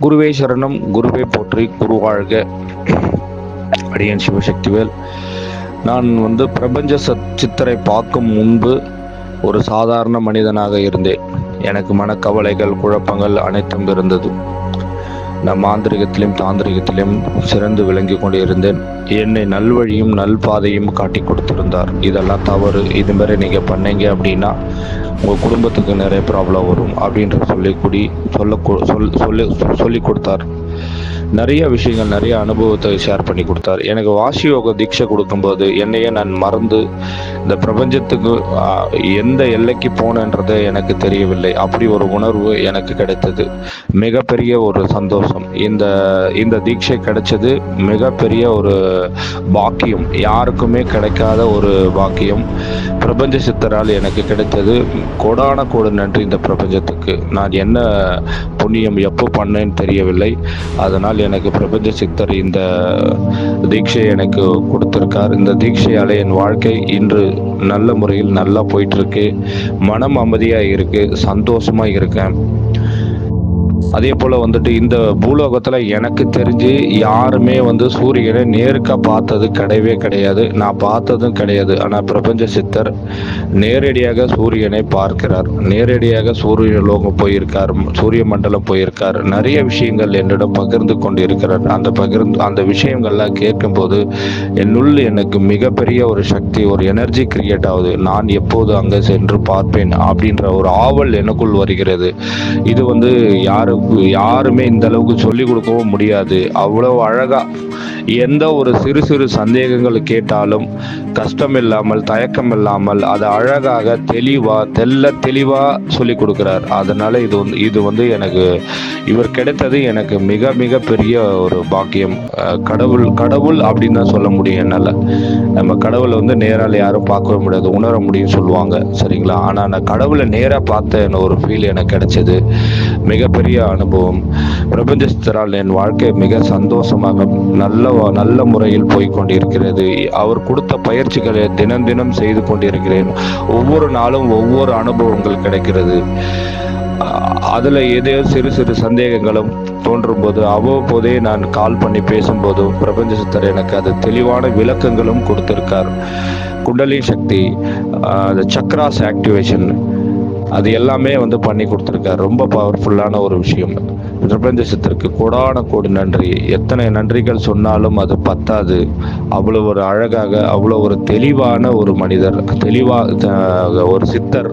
குருவே சரணம் குருவே போற்றி குரு வாழ்க. அடியன் சிவசக்திவேல். நான் வந்து பிரபஞ்ச சத் சித்தரை பார்க்கும் முன்பு ஒரு சாதாரண மனிதனாக இருந்தேன். எனக்கு மனக்கவலைகள் குழப்பங்கள் அனைத்தும் இருந்தது. நம் மாந்திரிகத்திலும் தாந்திரிகத்திலும் சிறந்து விளங்கி கொண்டிருந்தேன். என்னை நல்வழியும் நல்பாதையும் காட்டி கொடுத்திருந்தார். இதெல்லாம் தவறு. இது மாதிரி நீங்கள் பண்ணீங்க அப்படின்னா உங்கள் குடும்பத்துக்கு நிறைய ப்ராப்ளம் வரும் அப்படின்ற சொல்லி கூடி சொல்ல சொல் சொல்லி சொல்லி கொடுத்தார். நிறைய விஷயங்கள் நிறைய அனுபவத்தை ஷேர் பண்ணி கொடுத்தார். எனக்கு வாசி யோக தீட்சை கொடுக்கும்போது என்னையே நான் மறந்து இந்த பிரபஞ்சத்துக்கு எந்த எல்லைக்கு போனேன்றதை எனக்கு தெரியவில்லை. அப்படி ஒரு உணர்வு எனக்கு கிடைத்தது. மிகப்பெரிய ஒரு சந்தோஷம். இந்த இந்த தீட்சை கிடைச்சது மிகப்பெரிய ஒரு பாக்கியம். யாருக்குமே கிடைக்காத ஒரு பாக்கியம். பிரபஞ்ச சித்தரால் எனக்கு கிடைத்தது. கோடான கோடு நன்றி இந்த பிரபஞ்சத்துக்கு. நான் என்ன புண்ணியம் எப்போ பண்ணேன்னு தெரியவில்லை. அதனால் எனக்கு பிரபஞ்ச சித்தர் இந்த தீட்சை எனக்கு கொடுத்திருக்கார். இந்த தீட்சையால் என் வாழ்க்கை இன்று நல்ல முறையில் நல்லா போயிட்டுருக்கு. மனம் அமைதியாக இருக்கு சந்தோஷமாக இருக்கேன். அதே போல் வந்துட்டு இந்த பூலோகத்தில் எனக்கு தெரிஞ்சு யாருமே வந்து சூரியனை நேருக்காக பார்த்தது கிடையவே கிடையாது. நான் பார்த்ததும் கிடையாது. ஆனால் பிரபஞ்ச சித்தர் நேரடியாக சூரியனை பார்க்கிறார். நேரடியாக சூரிய லோகம் போயிருக்கார் சூரிய மண்டலம் போயிருக்கார். நிறைய விஷயங்கள் என்னிடம் பகிர்ந்து கொண்டு இருக்கிறார் அந்த பகிர்ந்து அந்த விஷயங்கள்லாம் கேட்கும்போது என்னுள் எனக்கு மிகப்பெரிய ஒரு சக்தி ஒரு எனர்ஜி கிரியேட் ஆகுது. நான் எப்போது அங்கே சென்று பார்ப்பேன் அப்படின்ற ஒரு ஆவல் எனக்குள் வருகிறது. இது வந்து யாருக்கு யாருமே இந்த அளவுக்கு சொல்லிக் கொடுக்கவும் முடியாது. அவ்வளோ அழகா எந்த ஒரு சிறு சிறு சந்தேகங்கள் கேட்டாலும் கஷ்டம் இல்லாமல் தயக்கம் இல்லாமல் அதை அழகாக தெளிவாக தெல்ல தெளிவாக சொல்லி கொடுக்குறார். அதனால் இது வந்து இது வந்து எனக்கு இவர் கிடைத்தது எனக்கு மிக மிக பெரிய ஒரு பாக்கியம். கடவுள் கடவுள் அப்படின்னு தான் சொல்ல முடியும் என்னால். நம்ம கடவுளை வந்து நேரால் யாரும் பார்க்கவே முடியாது உணர முடியும்னு சொல்லுவாங்க சரிங்களா? ஆனால் நான் கடவுளை நேராக பார்த்த என்ன ஒரு ஃபீல் எனக்கு கிடைச்சது. மிகப்பெரிய அனுபவம். பிரபஞ்சஸ்தரால் என் வாழ்க்கை மிக சந்தோஷமாக நல்ல நல்ல முறையில் போய்கொண்டிருக்கிறது அவர் கொடுத்த பயிற்சிகளை தினம் தினம் செய்து கொண்டிருக்கிறேன். ஒவ்வொரு நாளும் ஒவ்வொரு அனுபவங்கள் கிடைக்கிறது. அதில் ஏதோ சிறு சிறு சந்தேகங்களும் தோன்றும் போது அவ்வப்போதே நான் கால் பண்ணி பேசும்போதும் பிரபஞ்ச சித்தர் எனக்கு அது தெளிவான விளக்கங்களும் கொடுத்திருக்கார். குண்டலி சக்தி சக்ராஸ் ஆக்டிவேஷன் அது எல்லாமே வந்து பண்ணி கொடுத்துருக்காரு. ரொம்ப பவர்ஃபுல்லான ஒரு விஷயம். பிரபஞ்ச சித்தருக்கு கோடான கோடி நன்றி. எத்தனை நன்றிகள் சொன்னாலும் அது பத்தாது. அவ்வளோ ஒரு அழகாக அவ்வளோ ஒரு தெளிவான ஒரு மனிதர் தெளிவாக ஒரு சித்தர்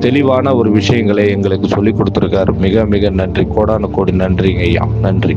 தெளிவான ஒரு விஷயங்களை எங்களுக்கு சொல்லி கொடுத்துருக்காரு. மிக மிக நன்றி. கோடான கோடி நன்றிங்க ஐயா. நன்றி.